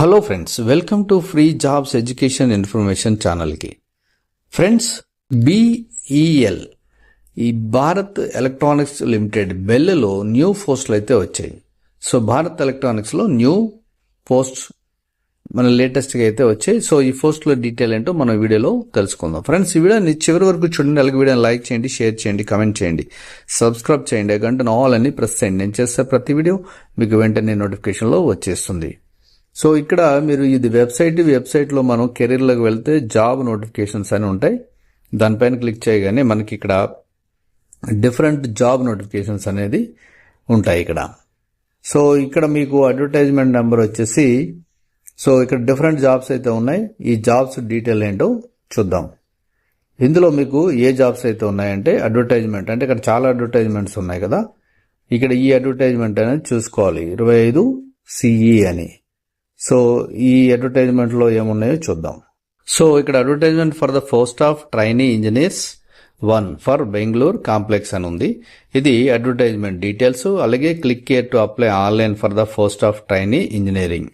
Hello friends welcome to free jobs education information ఛానల్కి friends BEL ఈ Bharat electronics limited బెల్లలో new పోస్టులు అయితే వచ్చాయి. సో భారత్ ఎలక్ట్రానిక్స్లో న్యూ పోస్ట్ మన లేటెస్ట్గా అయితే వచ్చాయి. సో ఈ పోస్టుల డీటెయిల్ ఏంటో మన వీడియోలో తెలుసుకుందాం. ఫ్రెండ్స్ ఈ వీడియోని చివరి వరకు చూడండి. అలాగే వీడియోని లైక్ చేయండి షేర్ చేయండి కమెంట్ చేయండి. సబ్స్క్రైబ్ చేయండి. గంటను ఆల్ అని ప్రెస్ చేయండి. నేను చేస్తే ప్రతి వీడియో మీకు వెంటనే నోటిఫికేషన్లో వచ్చేస్తుంది. సో ఇక్కడ మీరు ఇది వెబ్సైట్ వెబ్సైట్లో మనం కెరీర్లోకి వెళ్తే జాబ్ నోటిఫికేషన్స్ అని ఉంటాయి. దానిపైన క్లిక్ చేయగానే మనకి ఇక్కడ డిఫరెంట్ జాబ్ నోటిఫికేషన్స్ అనేది ఉంటాయి ఇక్కడ. సో ఇక్కడ మీకు అడ్వర్టైజ్మెంట్ నెంబర్ వచ్చేసి సో ఇక్కడ డిఫరెంట్ జాబ్స్ అయితే ఉన్నాయి. ఈ జాబ్స్ డీటెయిల్ ఏంటో చూద్దాం. ఇందులో మీకు ఏ జాబ్స్ అయితే ఉన్నాయంటే అడ్వర్టైజ్మెంట్. అంటే ఇక్కడ చాలా అడ్వర్టైజ్మెంట్స్ ఉన్నాయి కదా. ఇక్కడ ఈ అడ్వర్టైజ్మెంట్ అనేది చూసుకోవాలి. ఇరవై ఐదు సిఈ అని. సో ఈ అడ్వర్టైజ్మెంట్లో ఏమున్నాయో చూద్దాం. సో ఇక్కడ advertisement for the post of trainee engineers one for Bengaluru complex అని ఉంది. ఇది అడ్వర్టైజ్మెంట్ డీటెయిల్స్ అలాగే click here to apply online for the post of trainee engineering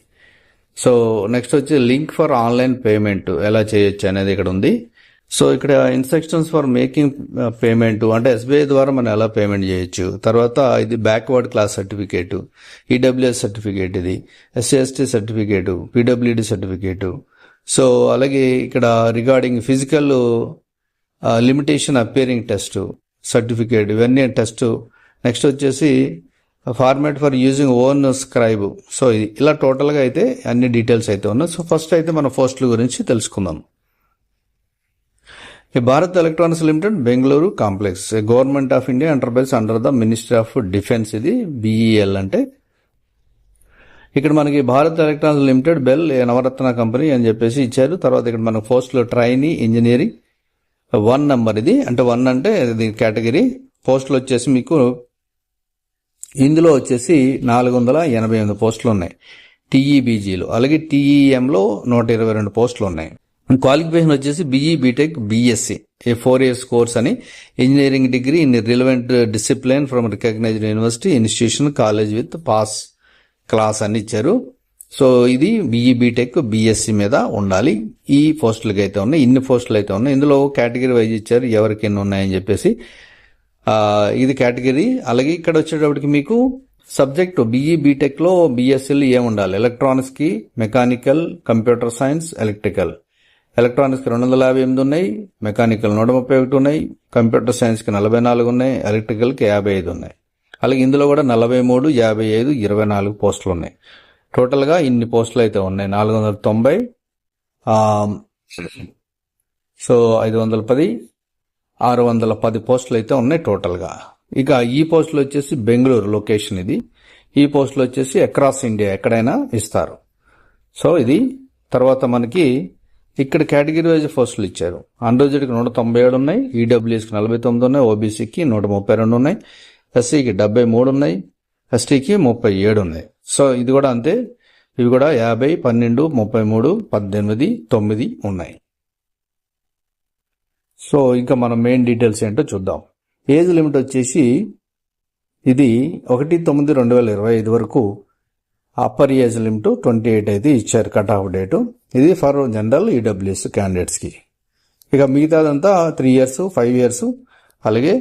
so next వచ్చి లింక్ ఫర్ ఆన్లైన్ పేమెంట్ ఎలా చేయొచ్చు అనేది ఇక్కడ ఉంది. సో ఇక్కడ ఇన్స్ట్రక్షన్స్ ఫర్ మేకింగ్ పేమెంట్ అంటే ఎస్బీఐ ద్వారా మనం ఎలా పేమెంట్ చేయొచ్చు? తర్వాత ఇది backward class certificate EWS certificate ఇది. SC ST certificate certificate PWD certificate so అలాగే ఇక్కడ regarding physical limitation appearing test certificate ఇవన్నీ టెస్ట్ నెక్స్ట్ వచ్చేసి format for using own scribe so ఇది ఇలా టోటల్గా అయితే అన్ని డీటెయిల్స్ అయితే ఉన్నాయి. సో ఫస్ట్ అయితే మన పోస్టుల గురించి తెలుసుకుందాం. ఈ Bharat electronics limited Bengaluru complex. Government of India enterprise under the ministry of defence ఇది బిఈఎల్ అంటే. ఇక్కడ మనకి Bharat electronics limited BEL Navratna company అని చెప్పేసి ఇచ్చారు. తర్వాత ఇక్కడ మనకు పోస్టులో ట్రైనీ ఇంజనీరింగ్ వన్ నెంబర్ ఇది. అంటే వన్ అంటే ఇది కేటగిరీ. పోస్టులు వచ్చేసి మీకు ఇందులో వచ్చేసి నాలుగు వందల ఎనభై ఎనిమిది పోస్టులు ఉన్నాయి. టీఈబీజీలో. అలాగే టీఈఎంలో నూట ఇరవై రెండు పోస్టులు ఉన్నాయి. క్వాలిఫికేషన్ వచ్చేసి BE BTech BSc a four years course అని engineering degree in relevant discipline from recognised university institution college with pass class అని ఇచ్చారు. సో ఇది బీఈ బీటెక్ బీఎస్సీ మీద ఉండాలి. ఈ పోస్టులకి అయితే ఉన్నాయి ఇన్ని పోస్టులు అయితే ఉన్నాయి. ఇందులో కేటగిరీ వైజ్ ఇచ్చారు ఎవరికి ఎన్ని ఉన్నాయని చెప్పేసి. ఇది కేటగిరీ అలాగే ఇక్కడ వచ్చేటప్పటికి మీకు సబ్జెక్టు బీఈ బీటెక్లో బీఎస్సీలు ఏముండాలి? ఉండాలి ఎలక్ట్రానిక్స్కి mechanical computer science electrical electronics రెండు వందల యాభై ఎనిమిది ఉన్నాయి మెకానికల్ నూట ముప్పై ఒకటి ఉన్నాయి కంప్యూటర్ సైన్స్కి నలభై నాలుగు ఉన్నాయి ఎలక్ట్రికల్కి యాభై ఐదు ఉన్నాయి. అలాగే ఇందులో కూడా నలభై మూడు యాభై ఐదు ఇరవై నాలుగు పోస్టులు ఉన్నాయి టోటల్గా ఇన్ని పోస్టులు అయితే ఉన్నాయి. నాలుగు వందల తొంభై సో ఐదు వందల పది ఆరు వందల పది పోస్టులు అయితే ఉన్నాయి టోటల్గా. ఇక ఈ పోస్టులు వచ్చేసి బెంగళూరు లొకేషన్ ఇది. ఈ పోస్టులు వచ్చేసి అక్రాస్ ఇండియా ఎక్కడైనా ఇస్తారు. సో ఇది తర్వాత మనకి ఇక్కడ కేటగిరీ వైజ్ పోస్టులు ఇచ్చారు. అన్రోజెడ్కి నూట తొంభై ఏడు ఉన్నాయి ఈడబ్ల్యూఎస్కి నలభై తొమ్మిది ఉన్నాయి ఓబీసీకి నూట ముప్పై రెండు ఉన్నాయి ఎస్సీకి డెబ్బై మూడు ఉన్నాయి ఎస్టీకి ముప్పై ఏడు ఉన్నాయి. సో ఇది కూడా అంతే ఇవి కూడా యాభై పన్నెండు ముప్పై మూడు పద్దెనిమిది తొమ్మిది ఉన్నాయి. సో ఇంకా మనం మెయిన్ డీటెయిల్స్ ఏంటో చూద్దాం. ఏజ్ లిమిట్ వచ్చేసి ఇది ఒకటి తొమ్మిది రెండు వేల ఇరవై ఐదు వరకు upper age limit twenty eight అయితే ఇచ్చారు కట్ ఆఫ్ డేటు. ఇది ఫర్ జనరల్ ఈడబ్ల్యూఎస్ క్యాండిడేట్స్కి ఇక మిగతాదంతా త్రీ ఇయర్స్ ఫైవ్ ఇయర్స్ అలాగే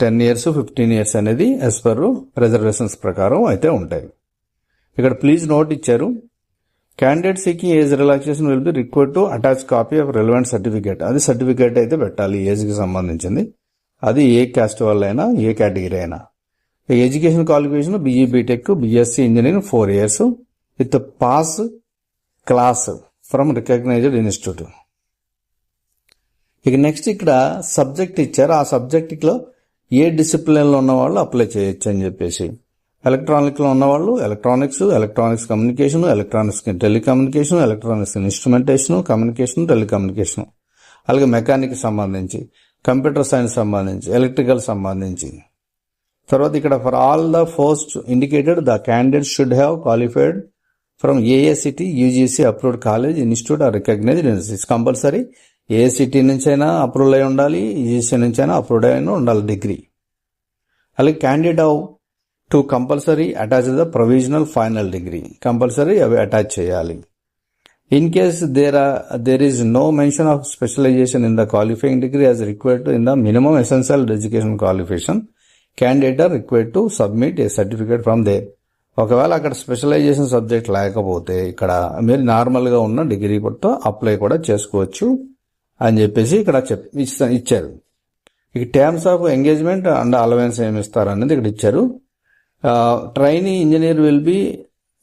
టెన్ ఇయర్స్ ఫిఫ్టీన్ ఇయర్స్ అనేది యాజ్ పర్ రిజర్వేషన్స్ ప్రకారం అయితే ఉంటాయి. ఇక్కడ ప్లీజ్ నోట్ ఇచ్చారు candidate seeking age relaxation will be required to attach copy of relevant certificate అది సర్టిఫికేట్ అయితే పెట్టాలి ఏజ్కి సంబంధించింది. అది ఏ క్యాస్ట్ వల్ల అయినా. ఏ కేటగిరీ అయినా education qualification BE BTech BSc engineering four years with pass class from recognised institute ఇక నెక్స్ట్ ఇక్కడ సబ్జెక్ట్ ఇచ్చారు. ఆ సబ్జెక్ట్లో ఏ డిసిప్లిన్లో ఉన్నవాళ్ళు అప్లై చేయొచ్చు అని చెప్పేసి. ఎలక్ట్రానిక్లో ఉన్నవాళ్ళు electronics electronics communication electronics telecommunication electronics instrumentation communication telecommunication అలాగే మెకానిక్ సంబంధించి కంప్యూటర్ సైన్స్ సంబంధించి ఎలక్ట్రికల్ సంబంధించి. తర్వాత ఇక్కడ for all the post indicated the candidate should have qualified from AICTE UGC approved college institute or recognised universities compulsory AICTE నుంచి అయినా approval అయి ఉండాలి యూజీసీ అయినా అప్రూవ్ అయి ఉండాలి డిగ్రీ అలాగే candidate have to compulsory attach the provisional final degree compulsory అవి attach చేయాలి. In case there are there is no mention of specialisation in the qualifying degree as required to in the minimum essential education qualification candidate are required to submit a certificate from they ఒకవేళ అక్కడ specialisation subject లేకపోతే ఇక్కడ మీరు నార్మల్గా ఉన్న degree కూడా apply కూడా చేసుకోవచ్చు అని చెప్పేసి ఇక్కడ చెప్ ఇచ్చారు. ఇక terms of engagement and allowance ఏమి ఇస్తారు అనేది ఇక్కడ ఇచ్చారు. Trainee engineer will be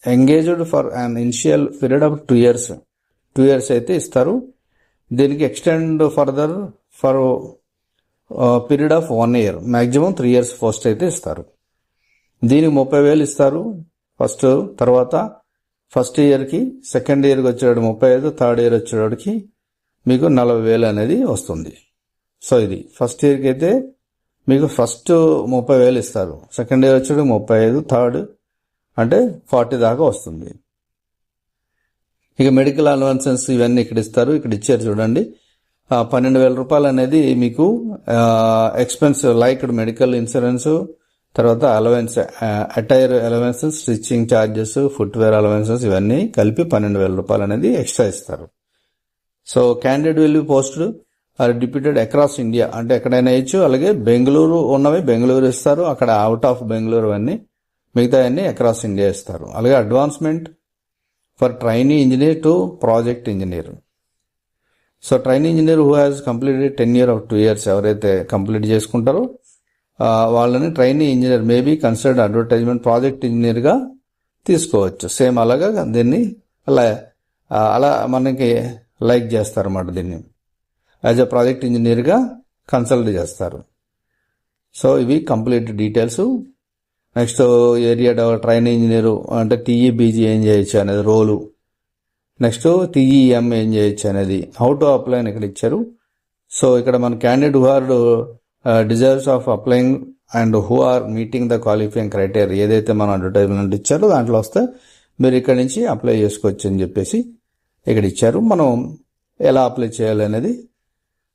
engaged for an initial period of two years two years అయితే ఇస్తారు. దీనికి extend further for period of one year maximum three years post అయితే ఇస్తారు. దీనికి ముప్పై వేలు ఇస్తారు ఫస్ట్ తర్వాత ఫస్ట్ ఇయర్కి సెకండ్ ఇయర్కి వచ్చేవాడు ముప్పై ఐదు థర్డ్ ఇయర్ వచ్చేవాడికి మీకు నలభై వేలు అనేది వస్తుంది. సో ఇది ఫస్ట్ ఇయర్కి అయితే మీకు ఫస్ట్ ముప్పై వేలు ఇస్తారు. సెకండ్ ఇయర్ వచ్చేది ముప్పై ఐదు థర్డ్ అంటే ఫార్టీ దాకా వస్తుంది. ఇక మెడికల్ అలవెన్సెస్ ఇవన్నీ ఇక్కడ ఇస్తారు. ఇక్కడ ఇచ్చారు చూడండి. పన్నెండు వేల రూపాయలు అనేది మీకు ఎక్స్పెన్స్ లైక్ మెడికల్ ఇన్సూరెన్స్ తర్వాత allowance attire allowances stitching charges footwear allowances ఇవన్నీ కలిపి పన్నెండు వేల రూపాయలు అనేది ఎక్స్ట్రా ఇస్తారు. So candidate will be posted or deputed across India అంటే ఎక్కడైనా ఇచ్చు అలాగే బెంగళూరు ఉన్నవి బెంగళూరు ఇస్తారు అక్కడ అవుట్ ఆఫ్ బెంగళూరు అన్నీ మిగతా అన్ని అక్రాస్ ఇండియా ఇస్తారు. అలాగే advancement for trainee engineer to project engineer so trainee engineer who has completed ten year of two years ఎవరైతే కంప్లీట్ చేసుకుంటారో వాళ్ళని training engineer maybe considered advertisement project ఇంజనీర్గా తీసుకోవచ్చు. సేమ్ అలాగా దీన్ని అలా అలా మనకి లైక్ చేస్తారు అన్నమాట దీన్ని. యాజ్ అ ప్రాజెక్ట్ ఇంజనీర్గా కన్సల్ట్ చేస్తారు. సో ఇవి complete details. Next area develop train engineer అంటే టీఈబీజీ ఏం చేయొచ్చు అనేది రోలు. నెక్స్ట్ టీఈఎం ఏం చేయొచ్చు అనేది హౌ టు అప్లై అని ఇక్కడ ఇచ్చారు. సో ఇక్కడ మన candidate who are desires of applying and who are meeting the qualifying criteria ఏదైతే మనం అడ్వర్టైజ్మెంట్ ఇచ్చారో దాంట్లో వస్తే మీరు ఇక్కడ నుంచి అప్లై చేసుకోవచ్చు అని చెప్పేసి ఇక్కడ ఇచ్చారు. మనం ఎలా అప్లై చేయాలి అనేది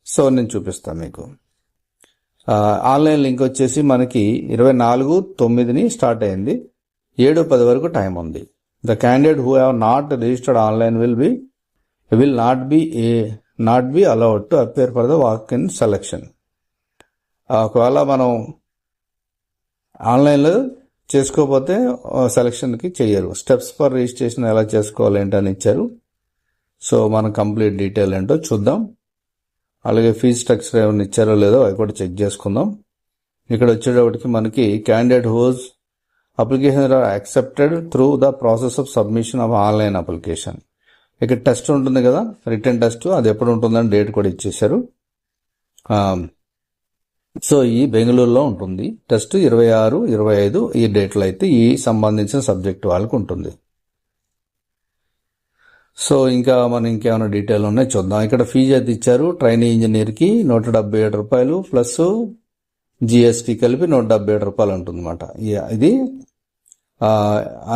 సో నేను చూపిస్తాను మీకు. Uh, ఆన్లైన్ లింక్ వచ్చేసి మనకి ఇరవై నాలుగు తొమ్మిదిని స్టార్ట్ అయింది. ఏడు పది వరకు టైం ఉంది. The candidate who have not registered online will be will not be a not be allowed to appear for the walk in selection ఒకవేళ మనం ఆన్లైన్లో చేసుకోకపోతే సెలక్షన్కి చేయరు స్టెప్స్ ఫర్ రిజిస్ట్రేషన్ ఎలా చేసుకోవాలి ఏంటని ఇచ్చారు. సో మనం కంప్లీట్ డీటెయిల్ ఏంటో చూద్దాం. అలాగే ఫీజ్ స్ట్రక్చర్ ఏమైనా ఇచ్చారో లేదో అవి కూడా చెక్ చేసుకుందాం. ఇక్కడ వచ్చేటప్పటికి మనకి candidate whose application are accepted through the process of submission of online application ఇక్కడ టెస్ట్ ఉంటుంది కదా. రిటర్న్ టెస్ట్ అది ఎప్పుడు ఉంటుందని డేట్ కూడా ఇచ్చేశారు. సో ఈ బెంగళూరులో ఉంటుంది. టెస్ట్ ఇరవై ఆరు ఇరవై ఐదు ఈ డేట్లో అయితే ఈ సంబంధించిన సబ్జెక్ట్ వాళ్ళకు ఉంటుంది. సో ఇంకా మనం ఇంకేమైనా డీటెయిల్ ఉన్నాయి చూద్దాం. ఇక్కడ ఫీజు అయితే ఇచ్చారు. ట్రైనింగ్ ఇంజనీర్కి నూట డెబ్బై ఏడు రూపాయలు ప్లస్ జిఎస్టీ కలిపి నూట డెబ్బై ఏడు రూపాయలు ఉంటుందన్నమాట ఇది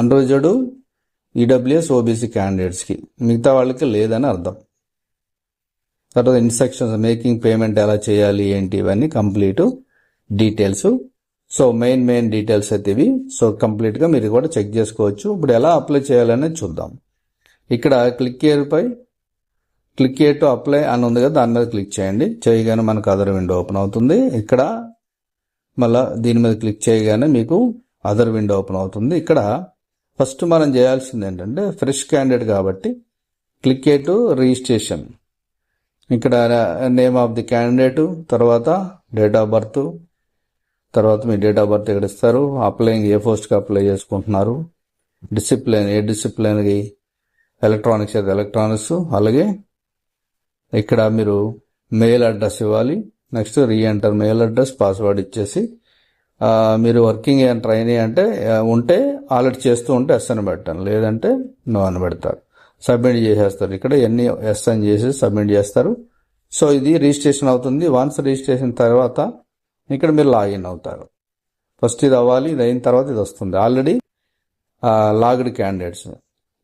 అన్రోజడు ఈడబ్ల్యూఎస్ ఓబీసీ క్యాండిడేట్స్కి మిగతా వాళ్ళకి లేదని అర్థం. తర్వాత ఇన్స్ట్రక్షన్స్ మేకింగ్ పేమెంట్ ఎలా చేయాలి ఏంటి ఇవన్నీ complete details so main main details అయితే ఇవి. సో కంప్లీట్గా మీరు కూడా చెక్ చేసుకోవచ్చు. ఇప్పుడు ఎలా అప్లై చేయాలనేది చూద్దాం. ఇక్కడ క్లిక్ పై. క్లిక్ టు అప్లై అని ఉంది కదా దాని మీద క్లిక్ చేయండి. చేయగానే మనకు అదర్ విండో ఓపెన్ అవుతుంది. ఇక్కడ మళ్ళా దీని మీద క్లిక్ చేయగానే మీకు అదర్ విండో ఓపెన్ అవుతుంది. ఇక్కడ ఫస్ట్ మనం చేయాల్సింది ఏంటంటే ఫ్రెష్ క్యాండిడేట్ కాబట్టి క్లిక్ టు రిజిస్ట్రేషన్ ఇక్కడ నేమ్ ఆఫ్ ది క్యాండిడేట్ తర్వాత డేట్ ఆఫ్ బర్త్ తర్వాత మీ డేట్ ఆఫ్ బర్త్ ఇక్కడ ఇస్తారు అప్లైయింగ్ ఏ పోస్ట్కి అప్లై చేసుకుంటున్నారు డిసిప్లిన్ ఏ డిసిప్లిన్కి ఎలక్ట్రానిక్స్ అయితే ఎలక్ట్రానిక్స్ అలాగే ఇక్కడ మీరు మెయిల్ అడ్రస్ ఇవ్వాలి next reenter mail address password ఇచ్చేసి మీరు వర్కింగ్ అండ్ ట్రైనింగ్ అంటే ఉంటే ఆల్రెడీ చేస్తూ ఉంటే ఎస్ అని పెట్టాను లేదంటే నో అని పెడతారు. సబ్మిట్ చేసేస్తారు. ఇక్కడ ఎన్ని ఎస్ అని చేసి సబ్మిట్ చేస్తారు. సో ఇది రిజిస్ట్రేషన్ అవుతుంది. వన్స్ రిజిస్ట్రేషన్ తర్వాత ఇక్కడ మీరు లాగిన్ అవుతారు. ఫస్ట్ ఇది అవ్వాలి ఇది అయిన తర్వాత ఇది వస్తుంది. Already logged candidates.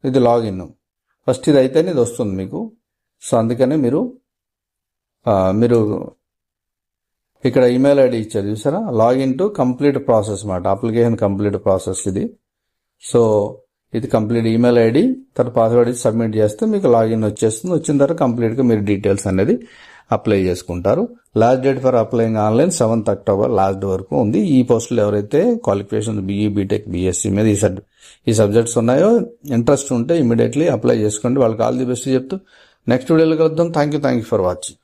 ఇది లాగిన్. ఫస్ట్ ఇది అయితేనే ఇది వస్తుంది మీకు. సో అందుకనే మీరు మీరు ఇక్కడ ఈమెయిల్ ఐడి ఇచ్చారు చూసారా? లాగిన్ టు కంప్లీట్ ప్రాసెస్ మాట. అప్లికేషన్ కంప్లీట్ ప్రాసెస్ ఇది. సో ఇది కంప్లీట్ ఈమెయిల్ ఐడి తర్వాత పాస్వర్డ్ ఇచ్చి సబ్మిట్ చేస్తే మీకు లాగిన్ వచ్చేస్తుంది. వచ్చిన తర్వాత కంప్లీట్గా మీరు డీటెయిల్స్ అనేది అప్లై చేసుకుంటారు. Last date for applying online seventh October last వరకు ఉంది. ఈ పోస్టులు ఎవరైతే క్వాలిఫికేషన్ బీఈ బీటెక్ బీఎస్సీ మీద ఈ సబ్ ఈ సబ్జెక్ట్స్ ఉన్నాయో ఇంట్రెస్ట్ ఉంటే ఇమీడియట్లీ అప్లై చేసుకోండి. వాళ్ళకి ఆల్ ది బెస్ట్ చెప్తూ నెక్స్ట్ వీడియోలో కలుద్దాం. Thank you thank you for watching